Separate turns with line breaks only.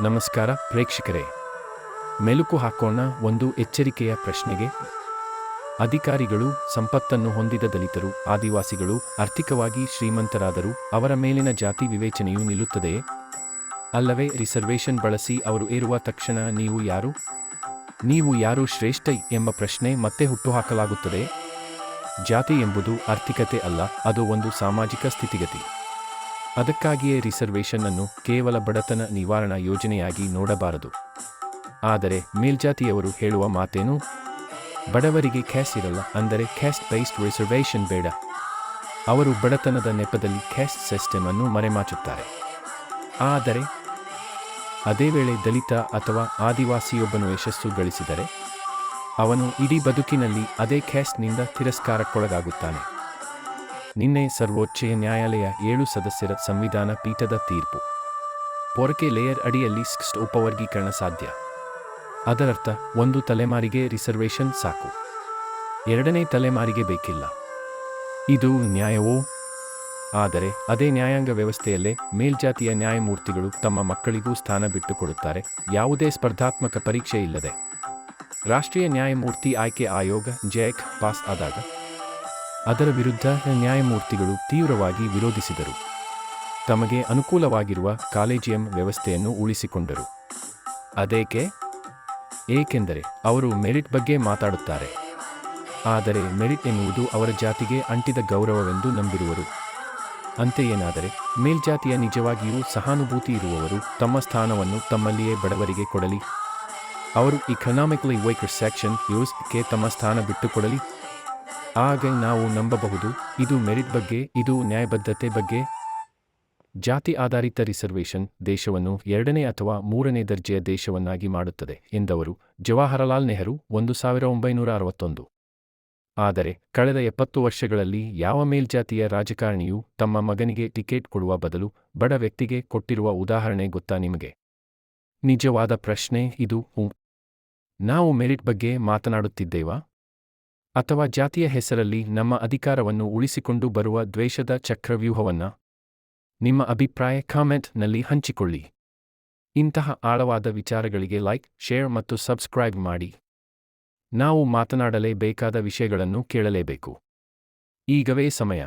ನಮಸ್ಕಾರ ಪ್ರೇಕ್ಷಕರೇ. ಮೆಲುಕು ಹಾಕೋಣ ಒಂದು ಎಚ್ಚರಿಕೆಯ ಪ್ರಶ್ನೆಗೆ. ಅಧಿಕಾರಿಗಳು ಸಂಪತ್ತನ್ನು ಹೊಂದಿದ ದಲಿತರು, ಆದಿವಾಸಿಗಳು, ಆರ್ಥಿಕವಾಗಿ ಶ್ರೀಮಂತರಾದರೂ ಅವರ ಮೇಲಿನ ಜಾತಿ ವಿವೇಚನೆಯು ನಿಲ್ಲುತ್ತದೆಯೇ? ಅಲ್ಲವೇ ರಿಸರ್ವೇಷನ್ ಬಳಸಿ ಅವರು ಏರುವ ತಕ್ಷಣ ನೀವು ಯಾರು? ನೀವು ಯಾರು ಶ್ರೇಷ್ಠ ಎಂಬ ಪ್ರಶ್ನೆ ಮತ್ತೆ ಹುಟ್ಟುಹಾಕಲಾಗುತ್ತದೆ. ಜಾತಿ ಎಂಬುದು ಆರ್ಥಿಕತೆ ಅಲ್ಲ, ಅದು ಒಂದು ಸಾಮಾಜಿಕ ಸ್ಥಿತಿಗತಿ. ಅದಕ್ಕಾಗಿಯೇ ರಿಸರ್ವೇಷನ್ ಅನ್ನು ಕೇವಲ ಬಡತನ ನಿವಾರಣಾ ಯೋಜನೆಯಾಗಿ ನೋಡಬಾರದು. ಆದರೆ ಮೇಲ್ಜಾತಿಯವರು ಹೇಳುವ ಮಾತೇನು? ಬಡವರಿಗೆ ಕ್ಯಾಸ್ಟ್ ಇರಲ್ಲ ಅಂದರೆ ಕ್ಯಾಸ್ಟ್ ಬೇಸ್ಡ್ ರಿಸರ್ವೇಷನ್ ಬೇಡ. ಅವರು ಬಡತನದ ನೆಪದಲ್ಲಿ ಕ್ಯಾಸ್ಟ್ ಸಿಸ್ಟಮ್ ಅನ್ನು ಮರೆಮಾಚುತ್ತಾರೆ. ಆದರೆ ಅದೇ ವೇಳೆ ದಲಿತ ಅಥವಾ ಆದಿವಾಸಿಯೊಬ್ಬನು ಯಶಸ್ಸು ಗಳಿಸಿದರೆ, ಅವನು ಇಡೀ ಬದುಕಿನಲ್ಲಿ ಅದೇ ಕ್ಯಾಸ್ಟ್ನಿಂದ ತಿರಸ್ಕಾರಕ್ಕೊಳಗಾಗುತ್ತಾನೆ. ನಿನ್ನೆ ಸರ್ವೋಚ್ಚ ನ್ಯಾಯಾಲಯ ಏಳು ಸದಸ್ಯರ ಸಂವಿಧಾನ ಪೀಠದ ತೀರ್ಪು. ಪೊರಕೆ ಲೇಯರ್ ಅಡಿಯಲ್ಲಿ ಸ್ಕ್ಸ್ಟ್ ಉಪವರ್ಗೀಕರಣ ಸಾಧ್ಯ. ಅದರರ್ಥ, ಒಂದು ತಲೆಮಾರಿಗೆ ರಿಸರ್ವೇಷನ್ ಸಾಕು. ಎರಡನೇ ತಲೆಮಾರಿಗೆ ಬೇಕಿಲ್ಲ. ಇದು ನ್ಯಾಯವೋ? ಆದರೆ, ಅದೇ ನ್ಯಾಯಾಂಗ ವ್ಯವಸ್ಥೆಯಲ್ಲೇ ಮೇಲ್ಜಾತಿಯ ನ್ಯಾಯಮೂರ್ತಿಗಳು ತಮ್ಮ ಮಕ್ಕಳಿಗೂ ಸ್ಥಾನ ಬಿಟ್ಟುಕೊಡುತ್ತಾರೆ, ಯಾವುದೇ ಸ್ಪರ್ಧಾತ್ಮಕ ಪರೀಕ್ಷೆ ಇಲ್ಲದೆ. ರಾಷ್ಟ್ರೀಯ ನ್ಯಾಯಮೂರ್ತಿ ಆಯ್ಕೆ ಆಯೋಗ ಜೆಕ್ ಪಾಸ್ ಆದಾಗ ಅದರ ವಿರುದ್ಧ ನ್ಯಾಯಮೂರ್ತಿಗಳು ತೀವ್ರವಾಗಿ ವಿರೋಧಿಸಿದರು. ತಮಗೆ ಅನುಕೂಲವಾಗಿರುವ ಕಾಲೇಜಿಯಂ ವ್ಯವಸ್ಥೆಯನ್ನು ಉಳಿಸಿಕೊಂಡರು. ಅದೇಕೆ? ಏಕೆಂದರೆ ಅವರು ಮೆರಿಟ್ ಬಗ್ಗೆ ಮಾತಾಡುತ್ತಾರೆ. ಆದರೆ ಮೆರಿಟ್ ಎನ್ನುವುದು ಅವರ ಜಾತಿಗೆ ಅಂಟಿದ ಗೌರವವೆಂದು ನಂಬಿರುವರು. ಅಂತೆಯೇನಾದರೆ ಮೇಲ್ಜಾತಿಯ ನಿಜವಾಗಿಯೂ ಸಹಾನುಭೂತಿ ಇರುವವರು ತಮ್ಮ ಸ್ಥಾನವನ್ನು ತಮ್ಮಲ್ಲಿಯೇ ಬಡವರಿಗೆ ಕೊಡಲಿ. ಅವರು ಇಕನಾಮಿಕಲಿ ವೈಕರ್ ಸೆಕ್ಷನ್ ಯೂಸ್ಗೆ ತಮ್ಮ ಸ್ಥಾನ ಬಿಟ್ಟುಕೊಡಲಿ. ಆಗ ನಾವು ನಂಬಬಹುದು, ಇದು ಮೆರಿಟ್ ಬಗ್ಗೆ, ಇದು ನ್ಯಾಯಬದ್ಧತೆ ಬಗ್ಗೆ. ಜಾತಿ ಆಧಾರಿತ ರಿಸರ್ವೇಷನ್ ದೇಶವನ್ನು ಎರಡನೇ ಅಥವಾ ಮೂರನೇ ದರ್ಜೆಯ ದೇಶವನ್ನಾಗಿ ಮಾಡುತ್ತದೆ, ಎಂದವರು ಜವಾಹರಲಾಲ್ ನೆಹರು ಒಂದು ಸಾವಿರ ಒಂಬೈನೂರ ಅರವತ್ತೊಂದು. ಆದರೆ, ಕಳೆದ ಎಪ್ಪತ್ತು ವರ್ಷಗಳಲ್ಲಿ ಯಾವ ಮೇಲ್ಜಾತಿಯ ರಾಜಕಾರಣಿಯು ತಮ್ಮ ಮಗನಿಗೆ ಟಿಕೆಟ್ ಕೊಡುವ ಬದಲು ಬಡ ವ್ಯಕ್ತಿಗೆ ಕೊಟ್ಟಿರುವ ಉದಾಹರಣೆ ಗೊತ್ತಾ ನಿಮಗೆ? ನಿಜವಾದ ಪ್ರಶ್ನೆ ಇದು ನಾವು ಮೆರಿಟ್ ಬಗ್ಗೆ ಮಾತನಾಡುತ್ತಿದ್ದೇವಾ? ಅಥವಾ ಜಾತಿಯ ಹೆಸರಲ್ಲಿ ನಮ್ಮ ಅಧಿಕಾರವನ್ನು ಉಳಿಸಿಕೊಂಡು ಬರುವ ದ್ವೇಷದ ಚಕ್ರವ್ಯೂಹವನ್ನ ನಿಮ್ಮ ಅಭಿಪ್ರಾಯ ಕಾಮೆಂಟ್ನಲ್ಲಿ ಹಂಚಿಕೊಳ್ಳಿ. ಇಂತಹ ಆಳವಾದ ವಿಚಾರಗಳಿಗೆ ಲೈಕ್, ಶೇರ್ ಮತ್ತು ಸಬ್ಸ್ಕ್ರೈಬ್ ಮಾಡಿ. ನಾವು ಮಾತನಾಡಲೇಬೇಕಾದ ವಿಷಯಗಳನ್ನು ಕೇಳಲೇಬೇಕು. ಈಗವೇ ಸಮಯ.